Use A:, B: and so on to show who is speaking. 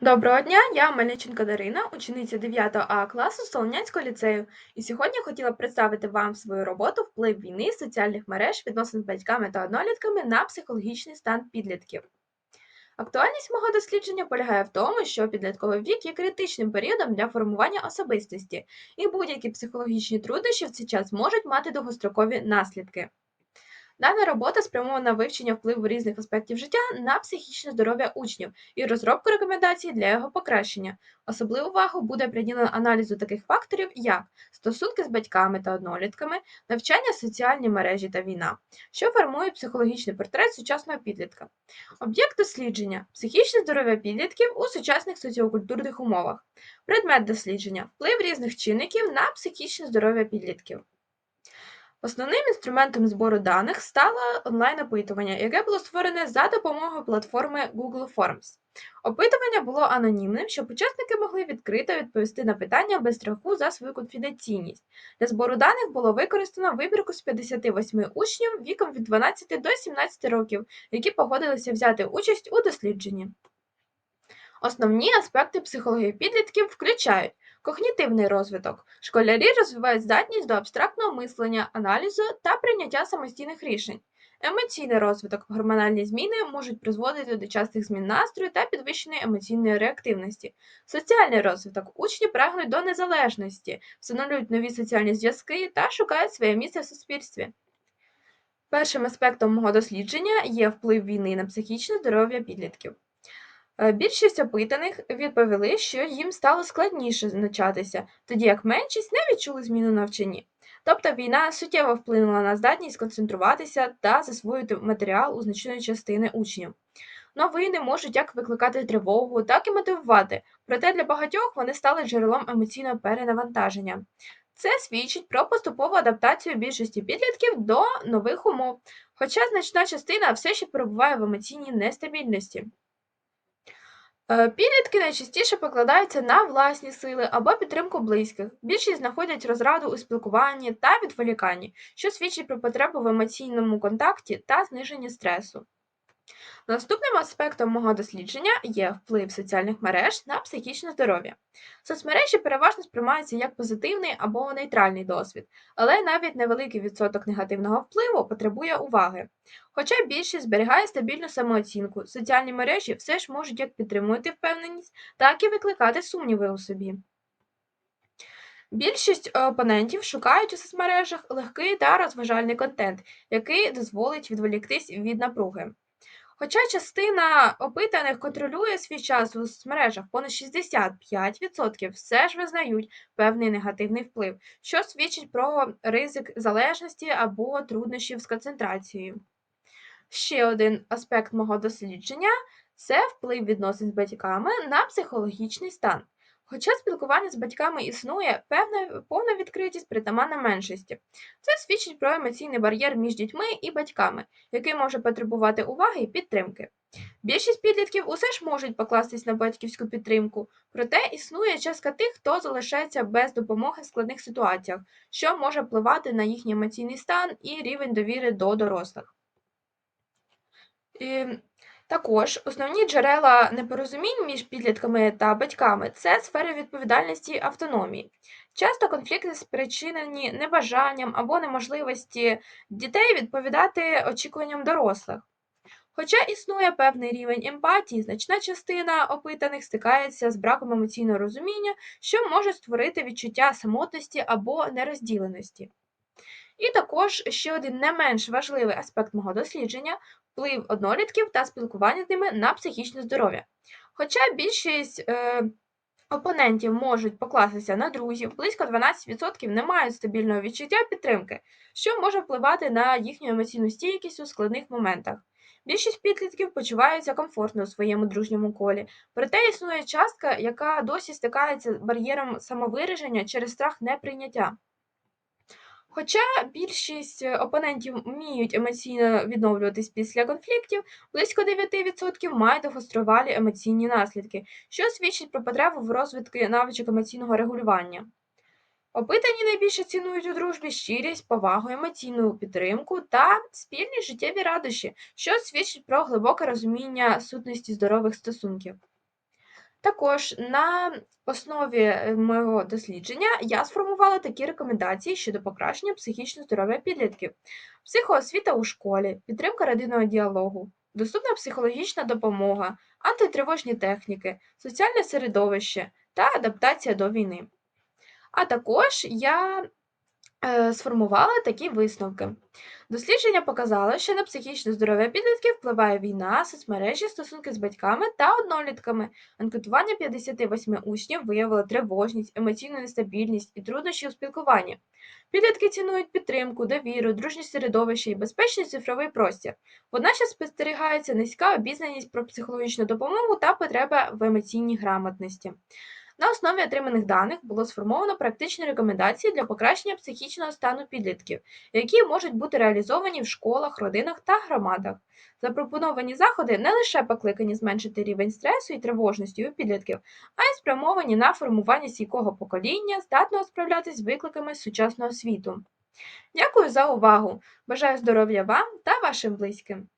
A: Доброго дня, я Мельниченко Дарина, учениця 9 А класу Солонянського ліцею. І сьогодні хотіла представити вам свою роботу вплив війни, соціальних мереж, відносин з батьками та однолітками на психологічний стан підлітків. Актуальність мого дослідження полягає в тому, що підлітковий вік є критичним періодом для формування особистості, і будь-які психологічні труднощі в цей час можуть мати довгострокові наслідки. Дана робота спрямована на вивчення впливу різних аспектів життя на психічне здоров'я учнів і розробку рекомендацій для його покращення. Особливу увагу буде приділено аналізу таких факторів, як стосунки з батьками та однолітками, навчання, соціальні мережі та війна, що формує психологічний портрет сучасного підлітка. Об'єкт дослідження психічне здоров'я підлітків у сучасних соціокультурних умовах, предмет дослідження вплив різних чинників на психічне здоров'я підлітків. Основним інструментом збору даних стало онлайн-опитування, яке було створене за допомогою платформи Google Forms. Опитування було анонімним, щоб учасники могли відкрито відповісти на питання без страху за свою конфіденційність. Для збору даних було використано вибірку з 58 учнів віком від 12 до 17 років, які погодилися взяти участь у дослідженні. Основні аспекти психології підлітків включають когнітивний розвиток. Школярі розвивають здатність до абстрактного мислення, аналізу та прийняття самостійних рішень. Емоційний розвиток, гормональні зміни можуть призводити до частих змін настрою та підвищеної емоційної реактивності. Соціальний розвиток учні прагнуть до незалежності, встановлюють нові соціальні зв'язки та шукають своє місце в суспільстві. Першим аспектом мого дослідження є вплив війни на психічне здоров'я підлітків. Е, більшість опитаних відповіли, що їм стало складніше навчатися, тоді як меншість не відчули зміну навчанні. Тобто війна суттєво вплинула на здатність концентруватися та засвоїти матеріал у значної частини учнів. Новини можуть як викликати тривогу, так і мотивувати, проте для багатьох вони стали джерелом емоційного перенавантаження. Це свідчить про поступову адаптацію більшості підлітків до нових умов, хоча значна частина все ще перебуває в емоційній нестабільності. Е, підлітки найчастіше покладаються на власні сили або підтримку близьких. Більшість знаходять розраду у спілкуванні та відволіканні, що свідчить про потребу в емоційному контакті та зниженні стресу. Наступним аспектом мого дослідження є вплив соціальних мереж на психічне здоров'я. Соцмережі переважно сприймаються як позитивний або нейтральний досвід, але навіть невеликий відсоток негативного впливу потребує уваги. Хоча більшість зберігає стабільну самооцінку, соціальні мережі все ж можуть як підтримувати впевненість, так і викликати сумніви у собі. Більшість опонентів шукають у соцмережах легкий та розважальний контент, який дозволить відволіктись від напруги. Хоча частина опитаних контролює свій час у соцмережах, понад 65% все ж визнають певний негативний вплив, що свідчить про ризик залежності або труднощів з концентрацією. Ще один аспект мого дослідження це вплив відносин з батьками на психологічний стан. Хоча спілкування з батьками існує, певна повна відкритість притаманна меншості. Це свідчить про емоційний бар'єр між дітьми і батьками, який може потребувати уваги і підтримки. Більшість підлітків усе ж можуть покластись на батьківську підтримку, проте існує частка тих, хто залишається без допомоги в складних ситуаціях, що може впливати на їхній емоційний стан і рівень довіри до дорослих. І також основні джерела непорозумінь між підлітками та батьками це сфери відповідальності автономії. Часто конфлікти спричинені небажанням або неможливості дітей відповідати очікуванням дорослих. Хоча існує певний рівень емпатії, значна частина опитаних стикається з браком емоційного розуміння, що може створити відчуття самотності або нерозділеності. І також ще один не менш важливий аспект мого дослідження вплив однолітків та спілкування з ними на психічне здоров'я. Хоча більшість е, опонентів можуть покластися на друзів, близько 12% не мають стабільного відчуття підтримки, що може впливати на їхню емоційну стійкість у складних моментах. Більшість підлітків почуваються комфортно у своєму дружньому колі, проте існує частка, яка досі стикається з бар'єром самовираження через страх неприйняття. Хоча більшість е, опонентів вміють емоційно відновлюватись після конфліктів, близько 9% мають довгостривалі емоційні наслідки, що свідчить про потребу в розвитку навичок емоційного регулювання. Опитані найбільше цінують у дружбі щирість, повагу, емоційну підтримку та спільні життєві радощі, що свідчить про глибоке розуміння сутності здорових стосунків. Також на основі е, мого дослідження я сформувала такі рекомендації щодо покращення психічного здоров'я підлітків: психоосвіта у школі, підтримка родинного діалогу, доступна психологічна допомога, антитривожні техніки, соціальне середовище та адаптація до війни. А також я сформували такі висновки. Дослідження показало, що на психічне здоров'я підлітків впливає війна, соцмережі, стосунки з батьками та однолітками. Анкетування 58 учнів виявило тривожність, емоційну нестабільність і труднощі у спілкуванні. Підлітки цінують підтримку, довіру, дружнє середовище і безпечний цифровий простір. Водночас спостерігається низька обізнаність про психологічну допомогу та потреба в емоційній грамотності. На основі отриманих даних було сформовано практичні рекомендації для покращення психічного стану підлітків, які можуть бути реалізовані в школах, родинах та громадах. Запропоновані заходи не лише покликані зменшити рівень стресу і тривожності у підлітків, а й спрямовані на формування стійкого покоління, здатного справлятися з викликами сучасного світу. Дякую за увагу! Бажаю здоров'я вам та вашим близьким!